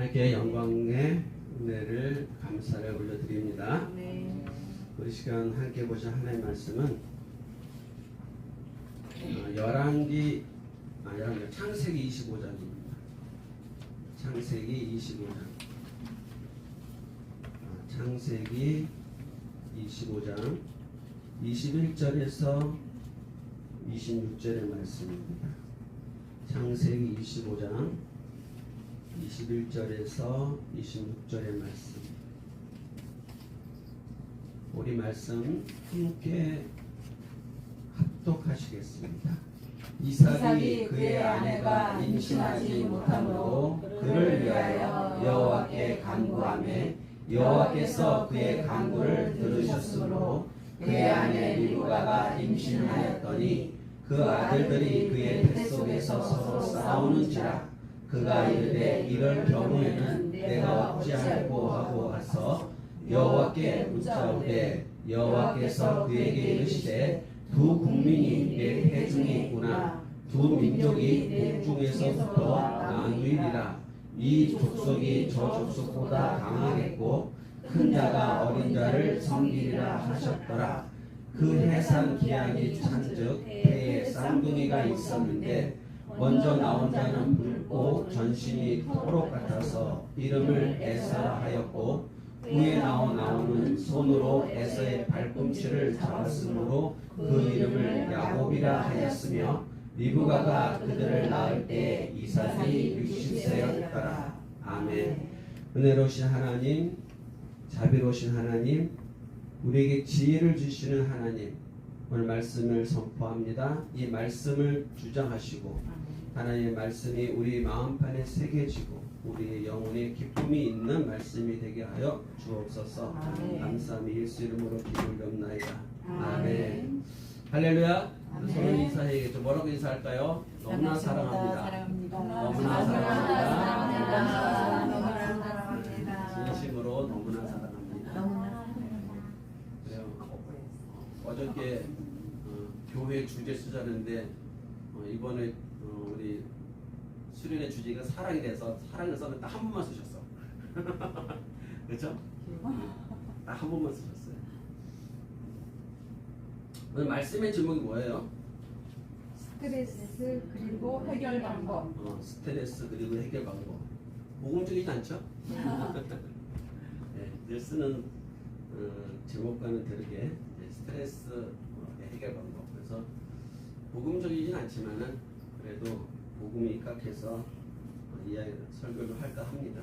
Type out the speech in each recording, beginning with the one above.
하나님께 영광의 은혜를 감사를 올려드립니다. 네. 우리 시간 함께 보실 하나님의 말씀은 어, 열왕기 아 열왕기 창세기 25장입니다. 창세기 25장. 아, 창세기 25장 21절에서 26절의 말씀입니다. 창세기 25장 21절에서 26절의 말씀. 우리 말씀 함께 합독하시겠습니다. 이삭이 그의 아내가 임신하지 못함으로 그를 위하여 여호와께 간구하매 여호와께서 그의 간구를 들으셨으므로 그의 아내 리브가가 임신하였더니 그 아들들이 그의 뱃 속에서 서로 싸우는지라 그가 이르되 이럴 경우에는 내가 어찌할꼬 하고 와서 여호와께 묻자오되 여호와께서 그에게 이르시되 두 국민이 내 태중에 있구나. 두 민족이 북중에서부터 나누리라. 이 족속이 저 족속보다 강하겠고 큰 자가 어린 자를 섬기리라 하셨더라. 그 해산 기한이 찬즉 해에 쌍둥이가 있었는데 먼저 나온 자는 붉 고 전신이 토록 같아서 이름을 에사라 하였고 후에 나온 나오는 손으로 에서의 발꿈치를 잡았으므로 그 이름을 야곱이라 하였으며 리브가가 그들을 낳을 때 이삭이 60세였더라. 아멘. 은혜로우신 하나님 자비로우신 하나님 우리에게 지혜를 주시는 하나님 오늘 말씀을 선포합니다. 이 말씀을 주장하시고 하나님의 말씀이 우리 마음판에 새겨지고 우리의 영혼에 기쁨이 있는 말씀이 되게 하여 주옵소서. 아멘. 감사함이 예수 이름으로 기도를 없나이다. 아멘. 아멘. 할렐루야. 서로 인사해야겠죠. 뭐라고 인사할까요? 너무나 사랑합니다. 사랑합니다. 너무나 사랑합니다. 너무나 사랑합니다. 진심으로 너무나 사랑합니다. 그래요. 어저께 어, 교회 주제 쓰자는데 어, 이번에 어, 수련의 주제가 사랑이 돼서 사랑을 썼는데 딱 한 번만 쓰셨어. 그렇죠? 딱 한 번만 쓰셨어요. 오늘 말씀의 제목이 뭐예요? 스트레스 그리고 해결 방법. 어, 스트레스 그리고 해결 방법. 모공적이지 않죠? 네, 늘 쓰는 어, 제목과는 다르게 이제 스트레스 어, 해결 방법. 그래서 복음적이진 않지만은 그래도 복음이 입각해서 어, 이야기 설교를 할까 합니다.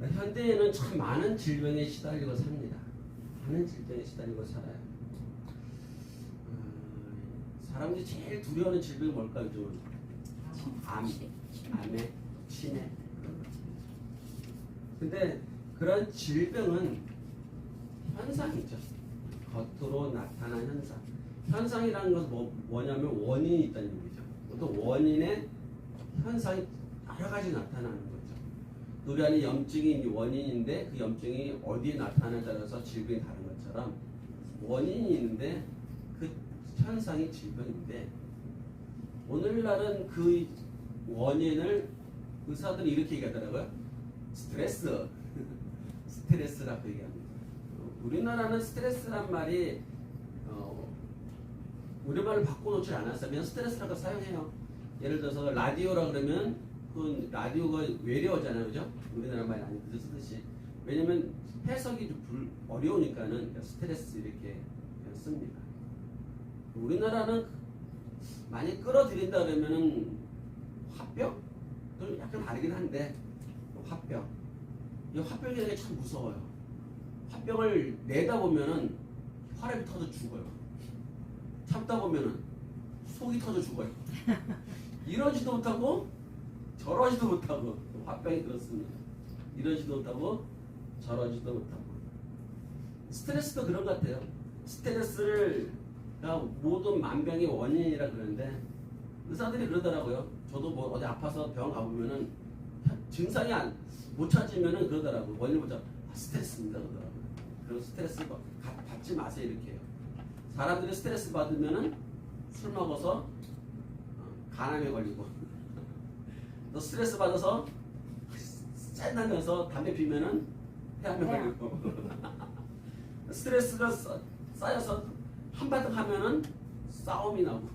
현대에는 참 많은 질병에 시달리고 삽니다. 많은 질병에 시달리고 살아요. 어, 사람들이 제일 두려워하는 질병이 뭘까요, 요즘은? 암, 암에, 치매. 근데 그런 질병은 현상이죠. 겉으로 나타난 현상. 현상이라는 것은 뭐, 뭐냐면 원인이 있다는 얘기죠. 어떤 원인의 현상이 여러 가지 나타나는 거죠. 안에 염증이 원인인데 그 염증이 어디에 나타나에 따라서 질병이 다른 것처럼 원인이 있는데 그 현상이 질병인데 오늘날은 그 원인을 의사들이 이렇게 얘기하더라고요. 스트레스. 스트레스라고 얘기합니다. 어, 우리나라는 스트레스란 말이 어, 우리말을 바꿔놓지. 그냥 스트레스라고 사용해요. 예를 들어서 라디오라 그러면 그 라디오가 외래어잖아요. 그죠? 우리나라 말이 그저 쓰듯이. 왜냐면 해석이 좀 불, 어려우니까는 스트레스 이렇게 씁니다. 우리나라는 많이 끌어들인다 그러면은 화병? 좀 약간 다르긴 한데 화병. 이 화병이라는 게 참 무서워요. 화병을 내다 보면은 혈압이 터져 죽어요. 참다 보면은 속이 터져 죽어요. 이러지도 못하고 저러지도 못하고 화병이 그렇습니다. 이러지도 못하고 저러지도 못하고 스트레스도 그런 것 같아요. 스트레스를 모든 만병의 원인이라 그러는데 의사들이 그러더라고요. 저도 뭐 어디 아파서 병원 가보면은 증상이 안, 못 찾으면은 그러더라고요. 못 찾아. 아, 스트레스입니다. 그러더라고요. 그럼 스트레스 받지 마세요. 이렇게 해요. 사람들이 스트레스 받으면은 술 먹어서 어, 간암에 걸리고. 또 스트레스 받아서 짠다면서 담배 피면은 폐암에 폐암. 걸리고. 스트레스가 쌓- 쌓여서 한바탕 하면은 싸움이 나고.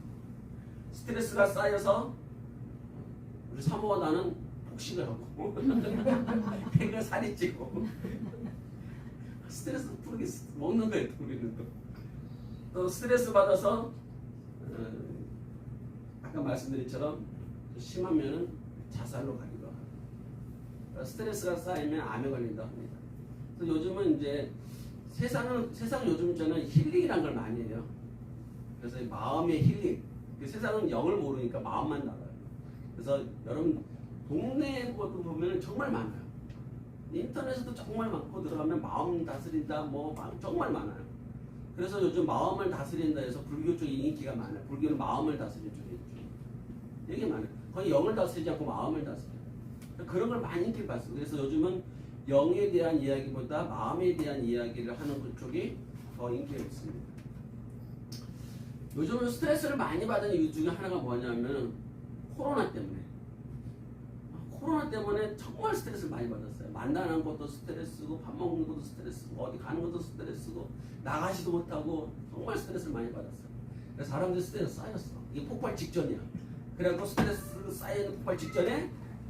스트레스가 쌓여서 우리 사모가 나는 폭식을 하고. 배가 살이 찌고. 스트레스 풀기 먹는 거예요 우리는 또. 또 스트레스 받아서 어, 아까 말씀드린처럼 심하면은 자살로 가기도 하고 그러니까 스트레스가 쌓이면 암에 걸린다 합니다. 그래서 요즘은 이제 세상은 세상 요즘 저는 힐링이란 걸 많이 해요. 그래서 이 마음의 힐링. 그 세상은 영을 모르니까 마음만 나가요. 그래서 여러분 동네 것도 보면 정말 많아요. 인터넷에도 정말 많고 들어가면 마음 다스린다 뭐막 정말 많아요. 그래서 요즘 마음을 다스린다 해서 불교 쪽이 인기가 많아요. 불교는 마음을 다스리는 쪽이 있죠. 되게 많아요. 거의 영을 다스리지 않고 마음을 다스려요. 그런 걸 많이 인기를 받았어요. 그래서 요즘은 영에 대한 이야기보다 마음에 대한 이야기를 하는 그쪽이 더 인기가 있습니다. 요즘은 스트레스를 많이 받은 이유 중에 하나가 뭐냐면 코로나 때문에 아, 코로나 때문에 정말 스트레스를 많이 받았어요. 만나는 것도 스트레스고 밥 먹는 것도 스트레스고 어디 가는 것도 스트레스고 나가지도 못하고 정말 스트레스를 많이 받았어요. 그래서 사람들이 스트레스 쌓였어. 이게 폭발 직전이야. 그래갖고 스트레스 쌓이는 폭발 직전에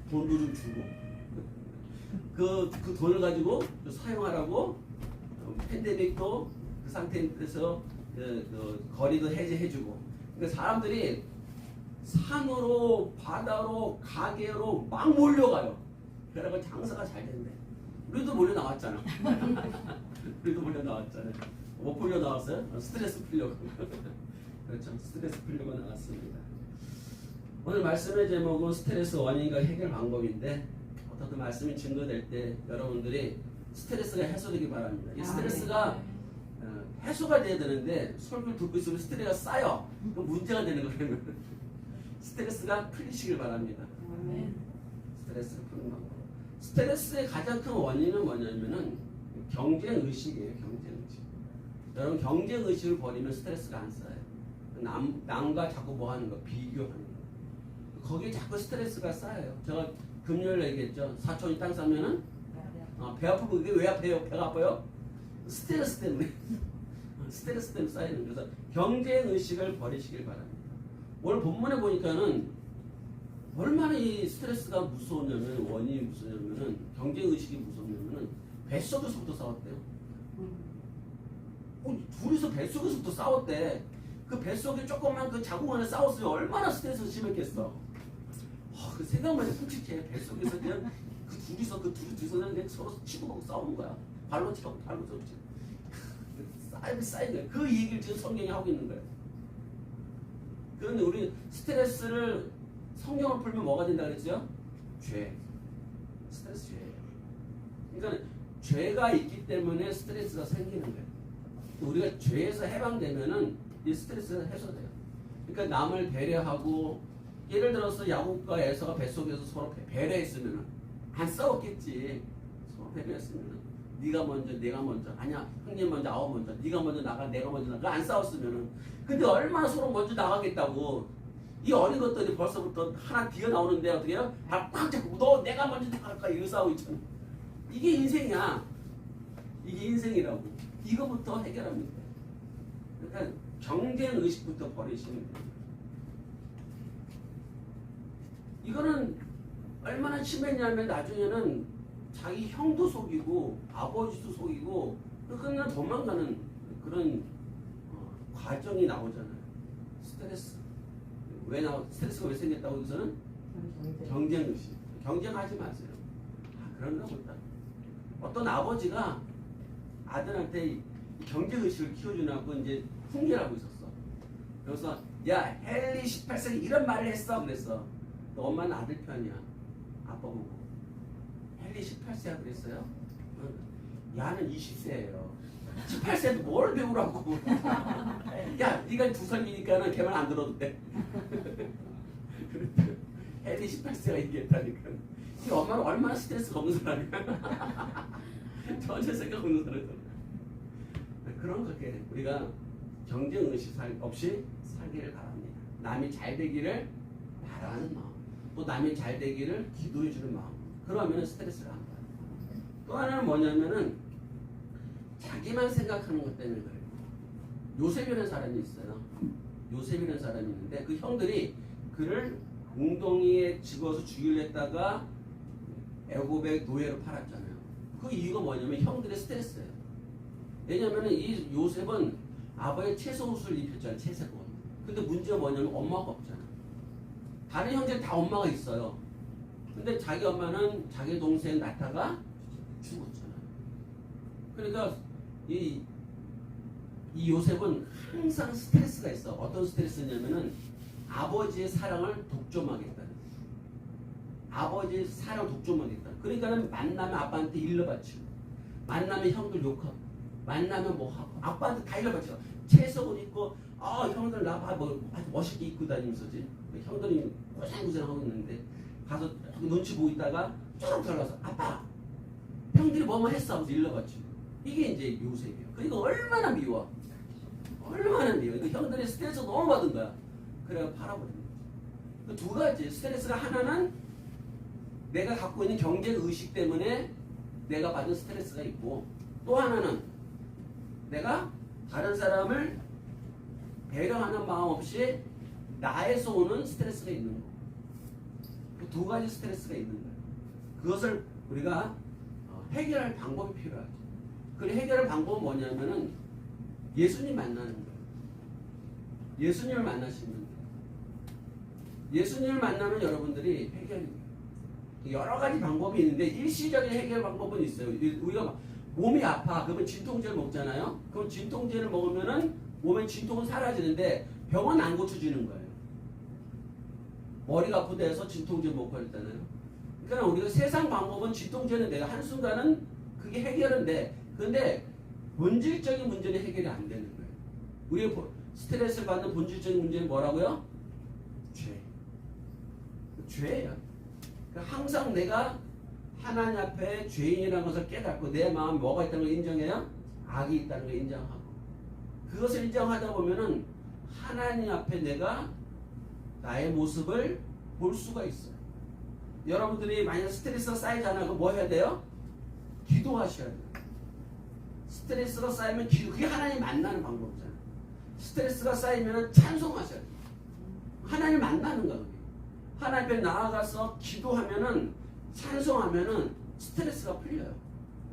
돈도 좀 주고 그, 그 돈을 가지고 또 사용하라고 어, 팬데믹도 그 상태에서 그, 그 거리도 해제해주고 그러니까 사람들이 산으로 바다로 가게로 막 몰려가요. 그래가 장사가 잘 된대. 우리도 몰려 나왔잖아. 우리도 몰려 나왔잖아요. 뭐 풀려 나왔어요? 어, 스트레스 풀려고. 그렇죠. 스트레스 풀려고 나왔습니다. 오늘 말씀의 제목은 스트레스 원인과 해결 방법인데 어떤 말씀이 증거될 때 여러분들이 스트레스가 해소되기 바랍니다. 이 아, 스트레스가 어, 해소가 돼야 되는데 설교를 듣고 있으면 스트레스가 쌓여. 문제가 되는 거예요. 스트레스가 풀리시길 바랍니다. 아멘. 스트레스를 푸는 방법. 스트레스의 가장 큰 원인은 뭐냐면은 경쟁 의식이에요. 경쟁 의식. 여러분 경쟁 의식을 버리면 스트레스가 안 쌓여요. 남 남과 자꾸 뭐 하는 거 비교하는 거. 거기에 자꾸 스트레스가 쌓여요. 제가 금요일 얘기했죠. 사촌이 땅 사면은 어, 배 아프고 이게 왜 아파요? 배가 아파요? 스트레스 때문에. 스트레스 때문에 쌓이는 그래서 경쟁 의식을 버리시길 바랍니다. 오늘 본문에 보니까는 얼마나 이 스트레스가 무서웠냐면 원인이 무서웠냐면은 경쟁 의식이 무섭냐면은 뱃속에서부터 싸웠대요. 어, 둘이서 뱃속에서부터 싸웠대. 그 뱃속에 조금만 그 자국 안에 싸웠으면 얼마나 스트레스 심했겠어. 어, 그 생각만 해도 끔찍해. 뱃속에서 그냥 그 둘이서 그 둘이 둘이서 그냥 서로 치고 먹고 싸우는 거야. 발로 치고 발로 치고. 쌓이고 쌓인 거야. 그 얘기를 지금 성경이 하고 있는 거야. 그런데 우리 스트레스를 성경을 풀면 뭐가 된다 그랬어요? 죄. 스트레스 죄예요. 그러니까 죄가 있기 때문에 스트레스가 생기는 거예요. 우리가 죄에서 해방되면은 이 스트레스가 해소돼요. 그러니까 남을 배려하고 예를 들어서 야곱과 에서가 뱃속에서 서로 배- 배려했으면은 안 싸웠겠지. 서로 배려했으면은 네가 먼저 내가 먼저 아니야 형님 먼저 아우 먼저 네가 먼저 나가 내가 먼저 나가 안 싸웠으면은 근데 얼마나 서로 먼저 나가겠다고 이 어린 것들이 벌써부터 하나 뛰어 나오는데 어떻게 해요? 발꽉 잡고 너 내가 먼저 나갈까 이거 싸우고 있잖아. 이게 인생이야. 이게 인생이라고. 이거부터 해결합니다. 그러니까 경쟁 의식부터 버리시면 돼요. 이거는 얼마나 심했냐면 나중에는 자기 형도 속이고 아버지도 속이고 그냥 도망가는 그런 어, 과정이 나오잖아요. 스트레스. 왜 나, 스트레스가 왜 생겼다고 해서는 경쟁 의식. 경쟁하지 마세요. 아, 그런가 보다. 어떤 아버지가 아들한테 이 경쟁 의식을 키워주라고 이제 훈계하고 있었어. 그래서 야 헨리 18세기 이런 말을 했어 그랬어. 너 엄마는 아들 편이야. 아빠 보고. 헨리 18세야 그랬어요? 응. 야는 20세예요. 18세도 뭘 배우라고. 야 네가 두 살이니까는 걔만 안 들어도 돼. 헨리 18세가 얘기했다니까. 이 엄마는 얼마나 스트레스가 없는 사람이야. 전혀 생각 없는 사람이잖아. 그런 거게 우리가 경쟁 의식 살- 없이 살기를 바랍니다. 남이 잘 되기를 바라는 마음, 또 남이 잘 되기를 기도해 주는 마음. 그러면 스트레스를 안 받아요. 또 하나는 뭐냐면은 자기만 생각하는 것 때문에 그래요. 요셉이라는 사람이 있어요. 요셉이라는 사람이 있는데 그 형들이 그를 웅덩이에 집어서 죽이려 했다가 애굽의 노예로 팔았잖아요. 그 이유가 뭐냐면 형들의 스트레스예요. 왜냐면은 이 요셉은 아버의 채소 옷을 입혔잖아요. 채색 옷. 근데 문제가 뭐냐면 엄마가 없잖아. 다른 형제는 다 엄마가 있어요. 근데 자기 엄마는 자기 동생 낳다가 죽었잖아. 그러니까 이, 이 요셉은 항상 스트레스가 있어. 어떤 스트레스냐면은 아버지의 사랑을 독점하겠다는. 거야. 아버지의 사랑을 독점하겠다. 그러니까는 만나면 아빠한테 일러바치고, 만나면 형들 욕하고, 만나면 뭐 하고, 아빠한테 다 일러바치고, 채석옷 입고, 아 형들 나봐 뭐 아주 멋있게 입고 다니면서지. 형들이 고생고생하고 있는데 가서 눈치 보고 있다가 쪼록 들어가서 아빠 형들이 뭐뭐 했어 하면서 일러바치고. 이게 이제 요셉이에요. 그러니까 얼마나 미워. 얼마나 미워. 그 형들이 스트레스 너무 받은 거야. 그래가 팔아버린 거야. 그두 가지 스트레스가 하나는 내가 갖고 있는 경제 의식 때문에 내가 받은 스트레스가 있고 또 하나는 내가 다른 사람을 배려하는 마음 없이 나에서 오는 스트레스가 있는 거. 그 두 가지 스트레스가 있는 거예요. 그것을 우리가 어, 해결할 방법이 필요하죠. 그 해결할 방법은 뭐냐면은 예수님 만나는 거예요. 예수님을 만나시면 돼요. 예수님을 만나면 여러분들이 해결이. 여러 가지 방법이 있는데 일시적인 해결 방법은 있어요. 이- 우리가 막 몸이 아파 그러면 진통제를 먹잖아요. 그럼 진통제를 먹으면은 몸의 진통은 사라지는데 병은 안 고쳐지는 거예요. 머리가 해서 진통제 먹고 했잖아요. 그러니까 우리가 세상 방법은 진통제는 내가 한순간은 그게 해결은 돼. 근데 본질적인 문제는 해결이 안 되는 거예요. 우리가 보- 스트레스를 받는 본질적인 문제는 뭐라고요? 죄. 죄예요. 그러니까 항상 내가 하나님 앞에 죄인이라는 것을 깨닫고 내 마음 뭐가 있다는 걸 인정해요? 악이 있다는 걸 인정하고 그것을 인정하다 보면은 하나님 앞에 내가 나의 모습을 볼 수가 있어요. 여러분들이 만약 스트레스가 쌓이잖아요. 그럼 뭐 해야 돼요? 기도하셔야 돼요. 스트레스가 쌓이면 그게 하나님 만나는 방법이잖아요. 스트레스가 쌓이면 찬송하셔야 돼요. 하나님 만나는 거예요. 하나님 앞에 나아가서 기도하면은 찬송하면은 스트레스가 풀려요.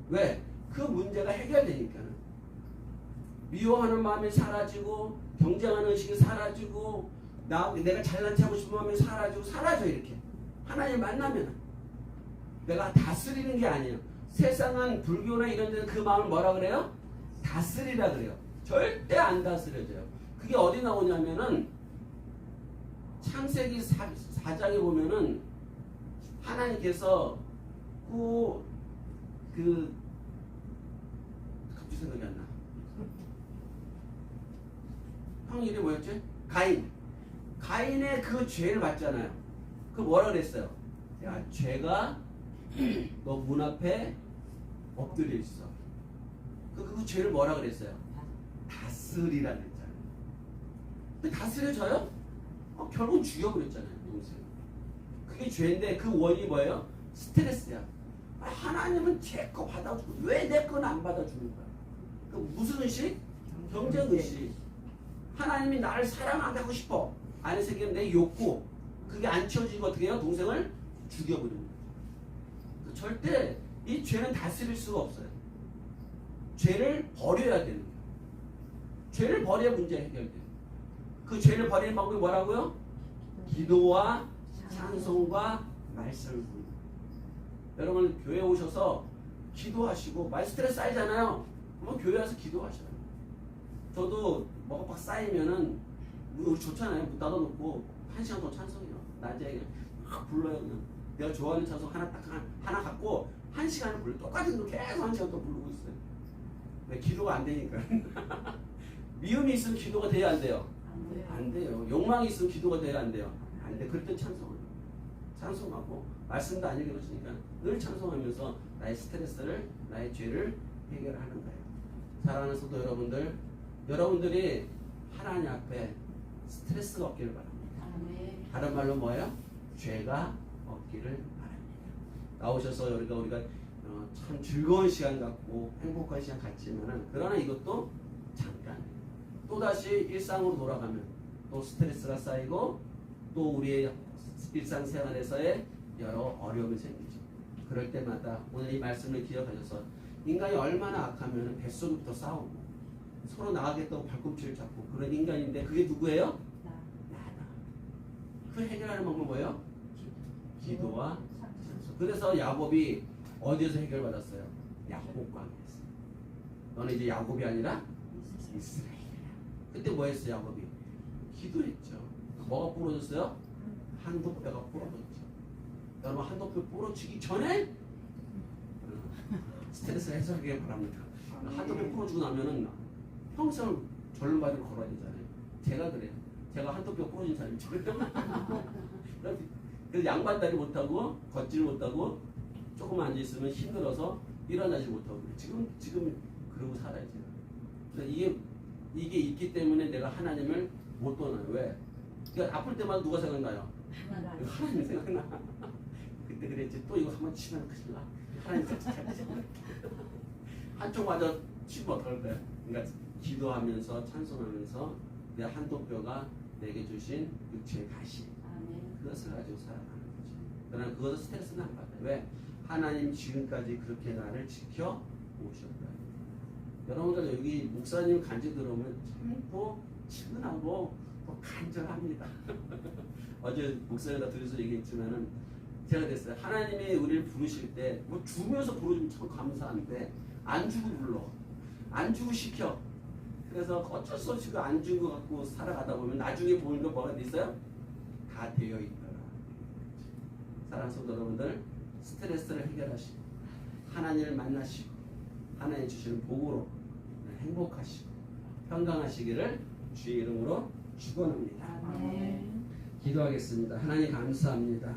왜? 그 문제가 해결되니까는. 미워하는 마음이 사라지고 경쟁하는 의식이 사라지고 나 내가 잘난 체 하고 싶은 마음이 사라지고 사라져 이렇게. 하나님 만나면 내가 다스리는 게 아니에요. 세상은 불교나 이런 데는 그 마음을 뭐라 그래요? 다스리라 그래요. 절대 안 다스려져요. 그게 어디 나오냐면은 창세기 4, 4장에 보면은 하나님께서 그, 그 갑자기 생각이 안 나. 형 이름이 뭐였지? 가인. 가인의 그 죄를 봤잖아요. 그 뭐라 그랬어요? 야, 죄가 너 문 앞에 엎드려 있어. 그, 그 죄를 뭐라 그랬어요? 다스리라 그랬잖아요. 근데 다스려져요? 어, 결국 죽여버렸잖아요, 동생. 그게 죄인데 그 원인이 뭐예요? 스트레스야. 아, 하나님은 제 거 받아주고 왜 내 건 안 받아주는 거야? 그 무슨 의식? 경쟁 의식. 하나님이 나를 사랑하고 싶어. 안에 새기는 내 욕구. 그게 안 채워지고 어떻게 해요? 동생을 죽여버리는 거예요. 그 절대 이 죄는 다스릴 수가 없어요. 죄를 버려야 되는 거예요. 죄를 버려야 문제 해결돼요. 그 죄를 버리는 방법이 뭐라고요? 기도와 찬송과 말씀을 부르는. 여러분 교회 오셔서 기도하시고 말 스트레스 쌓이잖아요. 그럼 교회 와서 기도하셔요. 저도 뭐가 막 쌓이면은 우리 좋잖아요. 문 닫아놓고 한 시간 더 찬송해요. 낮에 그냥 막 불러요. 그냥 내가 좋아하는 찬송 하나 딱 하나, 갖고 한 시간을 불러. 똑같은 거 계속 한 시간 더 부르고 있어요. 왜 기도가 안 되니까. 미움이 있으면 기도가 돼야 안 돼요. 안 돼요. 욕망이 있으면 기도가 돼야 안 돼요. 안 돼. 그럴 때 찬송을. 찬송하고 말씀도 안 읽어주니까 늘 찬송하면서 나의 스트레스를 나의 죄를 해결하는 거예요. 사랑하는 성도 여러분들, 여러분들이 하나님 앞에 스트레스가 없기를 바랍니다. 다른 말로 뭐예요? 죄가 없기를 바랍니다. 나오셔서 우리가 우리가 어, 참 즐거운 시간 갖고 행복한 시간 갖지만은 그러나 이것도 잠깐 또 다시 일상으로 돌아가면 또 스트레스가 쌓이고 또 우리의 일상생활에서의 여러 어려움이 생기죠. 그럴 때마다 오늘 이 말씀을 기억하셔서 인간이 얼마나 악하면 뱃속부터 싸우고 서로 나가겠다고 발꿈치를 잡고 그런 인간인데 그게 누구예요? 나다. 그 해결하는 방법 뭐예요? 기도와 찬송. 그래서 야곱이 어디에서 해결받았어요? 야곱광에서. 너는 이제 야곱이 아니라 이스라엘이야. 그때 뭐 했어 야곱이? 기도했죠. 뭐가 부러졌어요? 한도뼈가 부러졌죠. 여러분 한도뼈 부러지기 전에 어, 스트레스를 해소하기 바랍니다. 한도뼈 부러지고 나면은 평생 절름발이를 걸어야 되잖아요. 제가 그래요. 제가 한도뼈 부러진 사람이 그래서 양반다리 못하고 걷질 못하고 조금 앉아 있으면 힘들어서 일어나지 못하고 그래. 지금 지금 그러고 살아야지. 그러니까 이게 이게 있기 때문에 내가 하나님을 못 떠나요. 왜? 그러니까 아플 때마다 누가 생각나요? 하나님 생각나. 그때 그랬지. 또 이거 한번 치면 큰일 나. 하나님 생각나. 한쪽 맞아 치면 어떨 거야? 그러니까 기도하면서 찬송하면서 내 한도뼈가 내게 주신 육체의 가시 그것을 가지고 살아가는 거지. 그러나 그것은 스트레스는 안 받아요. 왜? 하나님 지금까지 그렇게 나를 지켜 오셨다. 여러분들 여기 목사님 간증 들어오면 참또 친근하고 또 간절합니다. 어제 목사님과 둘이서 얘기했지만은 제가 됐어요. 하나님이 우리를 부르실 때 뭐 주면서 부르면 참 감사한데 안 주고 불러. 안 주고 시켜. 그래서 어쩔 수 없이 그 안준 거 갖고 살아가다 보면 나중에 보는 거 뭐가 돼 있어요? 다 되어 있더라. 성도 여러분들 스트레스를 해결하시고 하나님을 만나시고 하나님 주시는 복으로 행복하시고 평강하시기를 주의 이름으로 축원합니다. 기도하겠습니다. 하나님 감사합니다.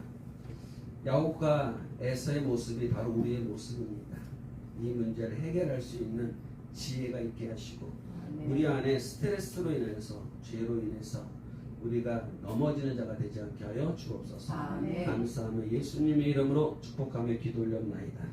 야곱과 에서의 모습이 바로 우리의 모습입니다. 이 문제를 해결할 수 있는 지혜가 있게 하시고 우리 안에 스트레스로 인해서 죄로 인해서 우리가 넘어지는 자가 되지 않게 하여 주옵소서. 아멘. 감사하며 예수님의 이름으로 축복하며 기도 올렸나이다.